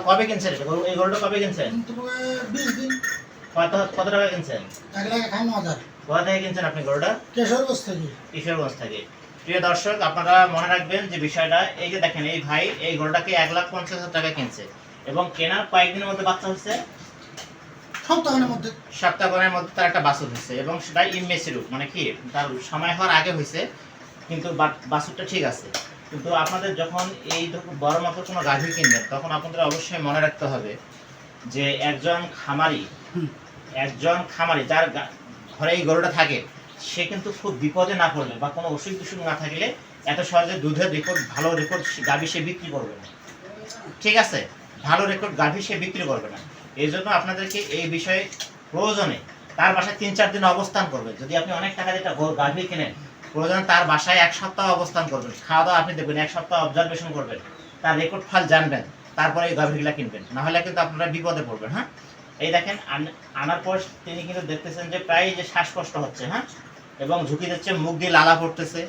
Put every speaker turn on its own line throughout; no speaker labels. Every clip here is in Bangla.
কবে কিনছেন? এটা? এই গরুটা কবে কিনছেন?
কিন্তু
কত কত টাকা কিনছেন?
এক লাখ একান্ন হাজার।
কোথা থেকে কিনছেন আপনি গরুটা?
কেশরগঞ্জ থেকে।
কিশোরগঞ্জ থেকে। প্রিয় দর্শক আপনারা মনে রাখবেন যে বিষয়টা এই যে দেখেন এই ভাই এই গরুটাকে এক লাখ পঞ্চাশ হাজার টাকা কিনছে। এবং কেনার কয়েকদিনের মধ্যে বাচ্চা হচ্ছে?
সপ্তাহের মধ্যে।
সপ্তাহখানের মধ্যে তার একটা বাছুর হয়েছে এবং সেটা ইনমেসিরুপ মানে কি তার সময় হওয়ার আগে হয়েছে কিন্তু বা- বাছুরটা ঠিক আছে। কিন্তু আপনাদের যখন এই বড় মাপের কোনো গাভী কিনবেন তখন আপনাদের অবশ্যই মনে রাখতে হবে যে একজন খামারি একজন খামারি যার ঘরে এই গরুটা থাকে সে কিন্তু খুব বিপদে না পড়লে বা কোনো অসুখ বিসুখ না থাকলে এত সহজে দুধের রেকর্ড ভালো রেকর্ড গাভী সে বিক্রি করবে না। ঠিক আছে? ভালো রেকর্ড গাভী সে বিক্রি করবে না। এই জন্য আপনাদেরকে এই বিষয়ে প্রয়োজনে তার বাসায় তিন চার দিন অবস্থান করবেন যদি আপনি অনেক টাকা দিয়ে একটা গাভী কিনেন প্রয়োজনে তার বাসায় এক সপ্তাহ অবস্থান করবেন খাওয়া দাওয়া আপনি দেখবেন এক সপ্তাহ অবজারভেশন করবেন। তার রেকর্ড ফাইল জানবেন তারপরে এই গাভীগুলা কিনবেন। নাহলে কিন্তু আপনারা বিপদে পড়বেন হ্যাঁ? এই দেখেন আনার পর তিনি কিন্তু দেখতেছেন যে প্রায় যে শ্বাসকষ্ট হচ্ছে হ্যাঁ? এবং ঝুঁকি দিচ্ছে মুখ দিয়ে লালা পড়তেছে।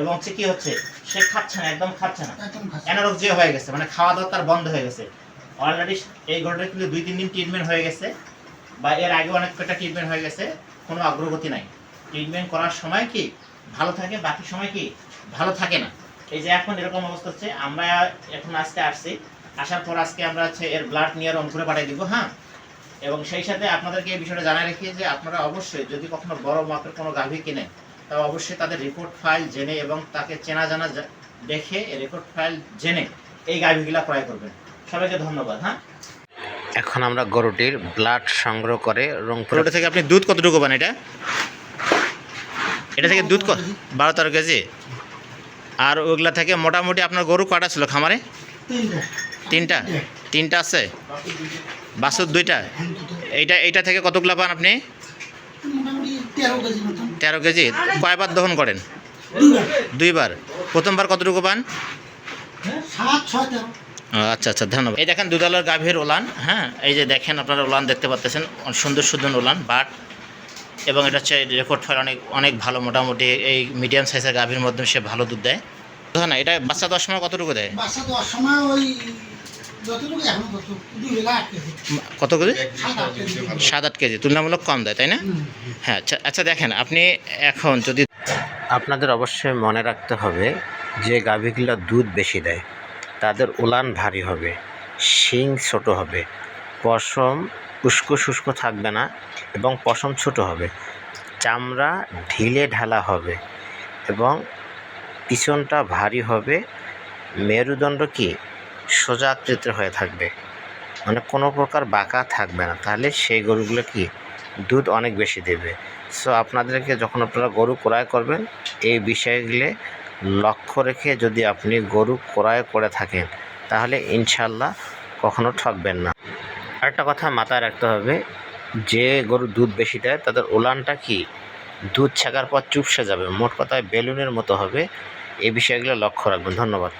এবং হচ্ছে কি হচ্ছে? সে খাচ্ছে না একদম খাচ্ছে না।
খাসি
অ্যানারোগজিয়া হয়ে গেছে মানে খাওয়া দাওয়া তার বন্ধ হয়ে গেছে। অলরেডি এই গরুটার কিন্তু দুই তিন দিন ট্রিটমেন্ট হয়ে গেছে বা এর আগে অনেক কটা ট্রিটমেন্ট হয়ে গেছে কোনো অগ্রগতি নাই। ট্রিটমেন্ট করার সময় কি ভালো থাকে বাকি সময় কি ভালো থাকে না। এই যে এখন এরকম অবস্থা হচ্ছে আমরা এখন আজকে আসছি আসার পর আজকে আমরা হচ্ছে এর ব্লাড নিয়ে রংপুরে পাঠিয়ে দিব হ্যাঁ? এবং সেই সাথে আপনাদেরকে এই বিষয়টা জানাই রাখি যে আপনারা অবশ্যই যদি কখনো বড় মাপের কোনো গাভী কিনেন তাও অবশ্যই তাদের রিপোর্ট ফাইল জেনে এবং তাকে চেনা জানা দেখে রেকর্ড ফাইল জেনে এই গাভীগুলা ক্রয় করবেন। সবাইকে ধন্যবাদ হ্যাঁ?
এখন আমরা গরুটির ব্লাড সংগ্রহ করে রংপুর
থেকে আপনি দুধ কতটুকু পান এটা? এটা থেকে দুধ বারো তেরো কেজি। আর ওইগুলা থেকে মোটামুটি আপনার গরু কটা ছিল খামারে?
তিনটা।
তিনটা আছে? বাছুর দুইটা? এইটা এইটা থেকে কতগুলা পান আপনি?
তেরো কেজি।
কয়বার দহন করেন?
দুইবার।
প্রথমবার কতটুকু পান? আচ্ছা আচ্ছা ধন্যবাদ। এই দেখেন দুধালার গাভীর ওলান হ্যাঁ? এই যে দেখেন আপনারা ওলান দেখতে পাচ্ছেন, সুন্দর সুন্দর ওলান, বাট এবং এটা হচ্ছে রেকর্ড ফাইল অনেক অনেক ভালো মোটামুটি। এই মিডিয়াম সাইজের গাভীর মধ্যে সে ভালো দুধ দেয়। না? এটা বাচ্চা দশ সময় কতটুকু দেয়?
বাচ্চা দেওয়ার সময় ওই
কত কেজি?
সাত আট কেজি।
সাত আট কেজি। তুলনামূলক কম দেয় তাই না? হ্যাঁ আচ্ছা আচ্ছা দেখেন আপনি এখন যদি
আপনাদের অবশ্যই মনে রাখতে হবে যে গাভীগুলো দুধ বেশি দেয়। তাদের উলান ভারী হবে শিং ছোট হবে পশম উস্কো শুষ্কো থাকবে না এবং পশম ছোট হবে। চামড়া ঢিলে ঢালা হবে এবং পিছনটা ভারী হবে। মেরুদণ্ড কি? সোজা আকৃতির হয়ে থাকবে। মানে কোনো প্রকার বাঁকা থাকবে না। তাহলে সেই গরুগুলো কি? দুধ অনেক বেশি দেবে। সো আপনাদেরকে যখন আপনারা গরু ক্রয় করবেন, এই বিষয়গুলো লক্ষ্য রেখে যদি আপনি গরু ক্রয় করে থাকেন, তাহলে ইনশাল্লাহ কখনো ঠকবেন না। আরেকটা কথা মাথায় রাখতে হবে, যে গরু দুধ বেশি দেয়, তাদের ওলানটা কি? দুধ ছাকার পর চুপসে যাবে, মোট কথায় বেলুনের মতো হবে এই বিষয়গুলো লক্ষ্য রাখবেন, ধন্যবাদ।